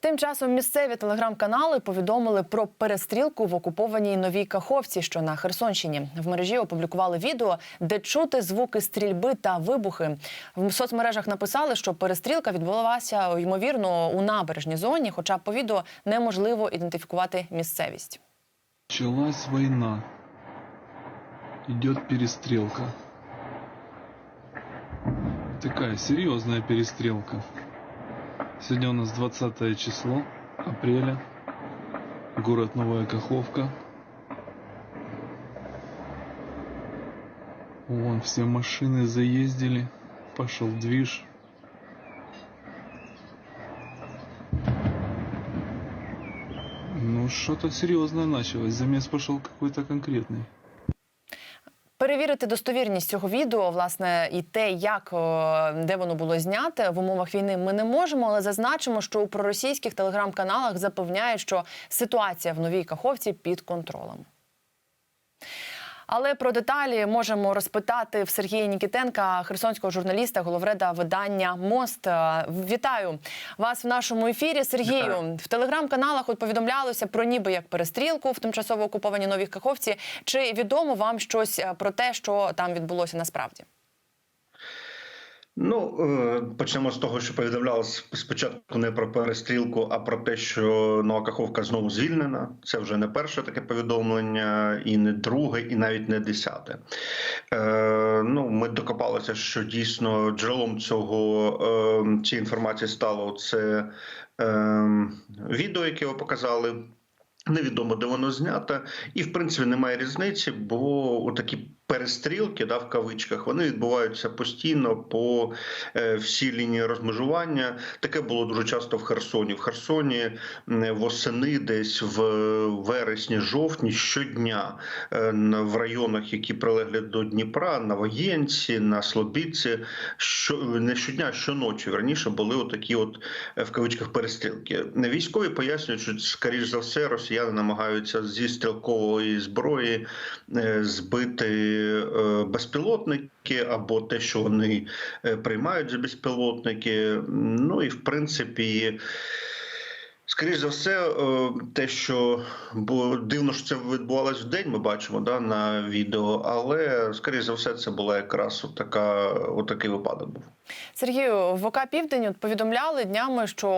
Тим часом місцеві телеграм-канали повідомили про перестрілку в окупованій новій Каховці, що на Херсонщині. В мережі опублікували відео, де чути звуки стрільби та вибухи. В соцмережах написали, що перестрілка відбулася ймовірно у набережній зоні, хоча по відео неможливо ідентифікувати місцевість. Началась война. Идет перестрелка. Такая серьезная перестрелка. Сегодня у нас 20 число апреля. Город Новая Каховка. Вон все машины заездили. Пошел движ. Ну, что-то серьезное началось. Замес пошел какой-то конкретный. Перевірити достовірність цього відео, власне, і те, як де воно було зняте в умовах війни, ми не можемо, але зазначимо, що у проросійських телеграм-каналах запевняють, що ситуація в новій каховці під контролем. Але про деталі можемо розпитати в Сергія Нікітенка, херсонського журналіста, головреда видання Мост. Е, Вітаю вас в нашому ефірі. Сергію Вітаю. в телеграм-каналах от повідомлялося про ніби як перестрілку в тимчасово окупованій новій Каховці. Чи відомо вам щось е, про те, що там відбулося насправді? Ну е, почнемо з того, що повідомлялось спочатку не про перестрілку, а про те, що Нова Каховка знову звільнена. Це вже не перше таке повідомлення, і не друге, і навіть не десяте. Е, Ну, ми докопалися, що дійсно джерелом цього е, цієї інформації стало це е, відео, яке ви показали. Невідомо, де воно знято, і в принципі немає різниці, бо у такі перестрілки, да, в кавичках, вони відбуваються постійно по е, всій лінії розмежування. Таке було дуже часто в Херсоні. В Херсоні восени, десь в вересні-жовтні, щодня е, в районах, які прилеглі до Дніпра, на Воєнці, на Слобідці, що не щодня, а щоночі раніше були отакі, от е, в кавичках перестрілки. Військові пояснюють, що скоріш за все росіяни намагаються зі стрілкової зброї е, збити е, безпілотники або те, що вони е, приймають за безпілотники. Ну і в принципі. Скоріше за все, е, те, що було дивно, що це відбувалось в день, ми бачимо да, на відео, але скоріше за все, це була якраз от така, от такий випадок був. Сергію, в ОК Південь от повідомляли днями, що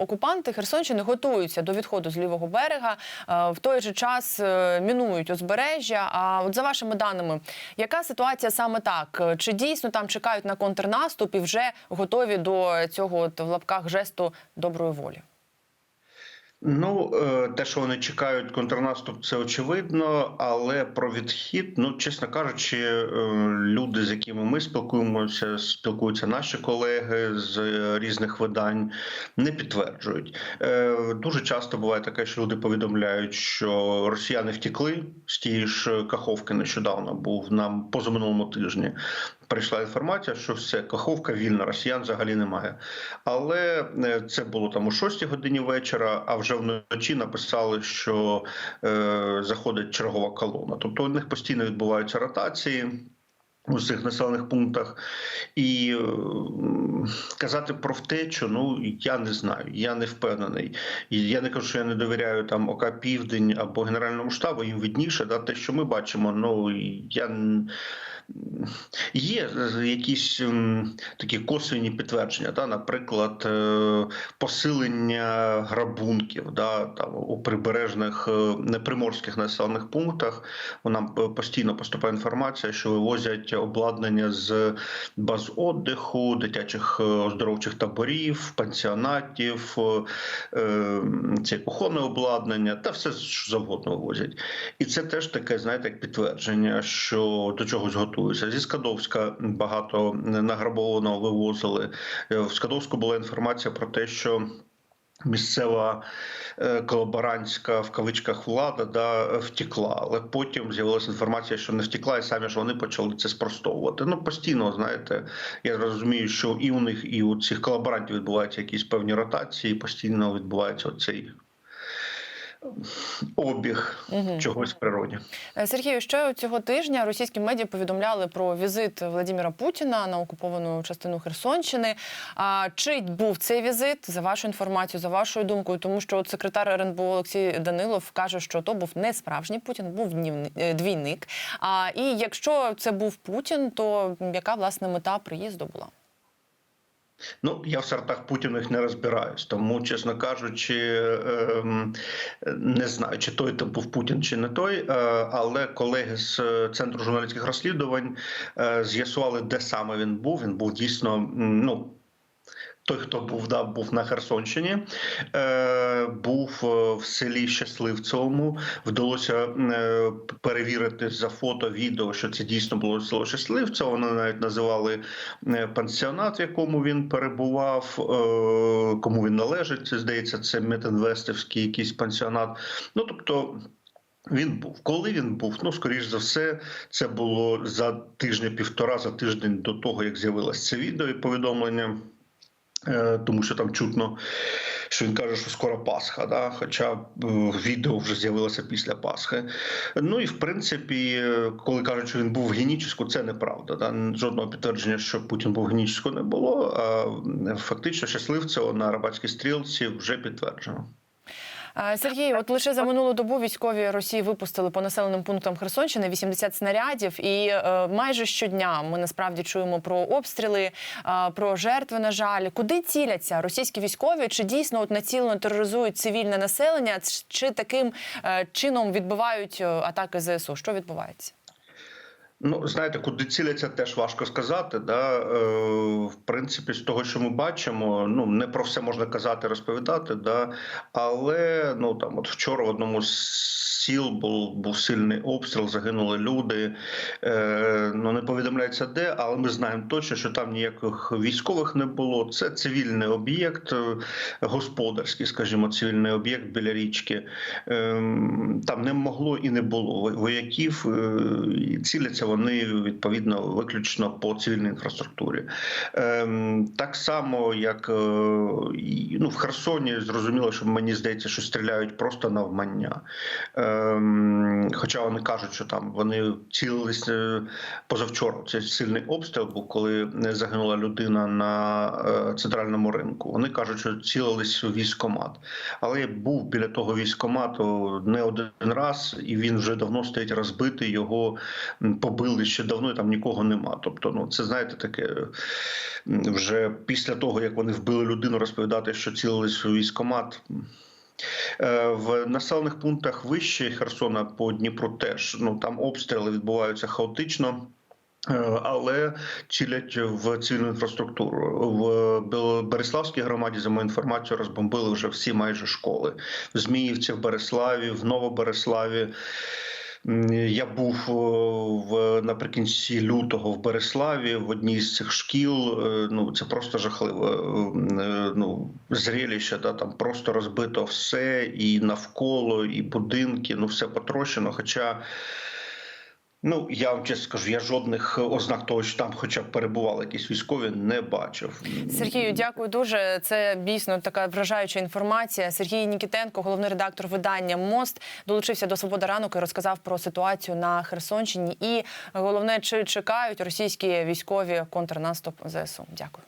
окупанти Херсонщини готуються до відходу з лівого берега. Е, В той же час е, мінують узбережжя. А от за вашими даними, яка ситуація саме так? Чи дійсно там чекають на контрнаступ і вже готові до цього от, в лапках жесту доброї волі? Ну, е, те, що вони чекають контрнаступ, це очевидно. Але про відхід, ну чесно кажучи, е, люди, з якими ми спілкуємося, спілкуються наші колеги з е, різних видань, не підтверджують. Дуже часто буває таке, що люди повідомляють, що росіяни втекли з тієї ж Каховки нещодавно був нам позаминулому тижні. Прийшла інформація, що все, Каховка вільна, росіян взагалі немає. Але е, це було там о 6 годині вечора, а вже вночі написали, що е, заходить чергова колона. Тобто у них постійно відбуваються ротації. У цих населених пунктах і е, казати про втечу, ну я не знаю, я не впевнений. І я не кажу, що я не довіряю там ОК Південь або Генеральному штабу, їм відніше, да, те, що ми бачимо, ну я Є якісь такі косвені підтвердження, да, наприклад, е, посилення грабунків да, там, у прибережних е, неприморських населених пунктах. Нам постійно поступає інформація, що вивозять обладнання з баз отдиху, дитячих е, оздоровчих таборів, пансіонатів, е, е, це кухонне обладнання та все що завгодно вивозять. І це теж таке, знаєте, як підтвердження, що до чогось готуються. Зі Скадовська багато награбованого вивозили. Е, В Скадовську була інформація про те, що. Місцева е, колаборантська в кавичках влада да втекла, але потім з'явилася інформація, що не втекла, і самі ж вони почали це спростовувати. Ну постійно знаєте, я розумію, що і у них, і у цих колаборантів відбуваються якісь певні ротації, постійно відбувається оцей обіг чогось в природі. Е, Сергію, ще цього тижня російські медіа повідомляли про візит Владимира Путіна на окуповану частину Херсонщини. А чи був цей візит за вашою інформацією, за вашою думкою? Тому що от секретар РНБО Олексій Данилов каже, що то був не справжній Путін, був е, двійник. А і якщо це був Путін, то яка власне мета приїзду була? Ну, я в сортах Путіних не розбираюсь, тому, чесно кажучи, ем, не знаю, чи той там був Путін, чи не той. е, Але колеги з е, центру журналістських розслідувань е, з'ясували, де саме він був. Він був дійсно ну. Той, хто був, да, був на Херсонщині, е, був е, в селі Щасливцевому. Вдалося е, перевірити за фото, відео, що це дійсно було село Щасливцево. Вони навіть називали е, пансіонат, в якому він перебував, е, кому він належить. Це здається, це Метинвестівський якийсь пансіонат. Ну тобто. Він був. Коли він був? Ну, скоріш за все, це було за тижня-півтора, за тиждень до того, як з'явилось це відео і повідомлення. Е, Тому що там чутно, що він каже, що скоро Пасха, да? хоча е, відео вже з'явилося після Пасхи. Ну і в принципі, коли кажуть, що він був в Генічеську, це неправда. Да? Жодного підтвердження, що Путін був в Генічеську, не було. А фактично щасливцево на Рабатській стрілці вже підтверджено. Сергій, от лише за минулу добу військові Росії випустили по населеним пунктам Херсонщини 80 снарядів, і е, майже щодня ми насправді чуємо про обстріли, е, про жертви. На жаль, куди ціляться російські військові? Чи дійсно от націлено тероризують цивільне населення? Чи таким е, чином відбивають атаки ЗСУ? Що відбувається? Ну, знаєте, куди ціляться, теж важко сказати. Да? Е, в принципі, з того, що ми бачимо, ну не про все можна казати, розповідати, да? але ну там, от вчора в одному з сіл був, був сильний обстріл, загинули люди. Е, ну не повідомляється де, але ми знаємо точно, що там ніяких військових не було. Це цивільний об'єкт, е, господарський, скажімо, цивільний об'єкт біля річки. Е, там не могло і не було вояків. е, і ціляться вони відповідно виключно по цивільній інфраструктурі. Ем, так само, як е, ну, в Херсоні, зрозуміло, що мені здається, що стріляють просто навмання. Ем, хоча вони кажуть, що там вони цілились е, позавчора. Це сильний обстріл був, коли загинула людина на е, центральному ринку. Вони кажуть, що цілились у військомат. Але я був біля того військомату не один раз, і він вже давно стоїть розбитий. Його м, побили ще давно, і там нікого нема. Тобто, ну це знаєте, таке вже після того, як вони вбили людину, розповідати, що цілились у військомат. Е, В населених пунктах вище Херсона по Дніпру теж ну там обстріли відбуваються хаотично. Е, Але цілять в цивільну інфраструктуру в Береславській громаді, за мою інформацією, розбомбили вже всі майже школи в Зміївці, в Береславі, в Новобереславі. Я був в наприкінці лютого в Береславі в одній з цих шкіл. Е, Ну це просто жахливе е, ну, зрелище. Да, там просто розбито все і навколо, і будинки. Ну все потрощено. Хоча. Ну, я вам чесно скажу, я жодних ознак того, що там, хоча б перебували якісь військові, не бачив. Сергію, дякую дуже. Це дійсно така вражаюча інформація. Сергій Нікітенко, головний редактор видання Мост, долучився до свободи ранок і розказав про ситуацію на Херсонщині. І головне, чи чекають російські військові контрнаступ ЗСУ. Дякую.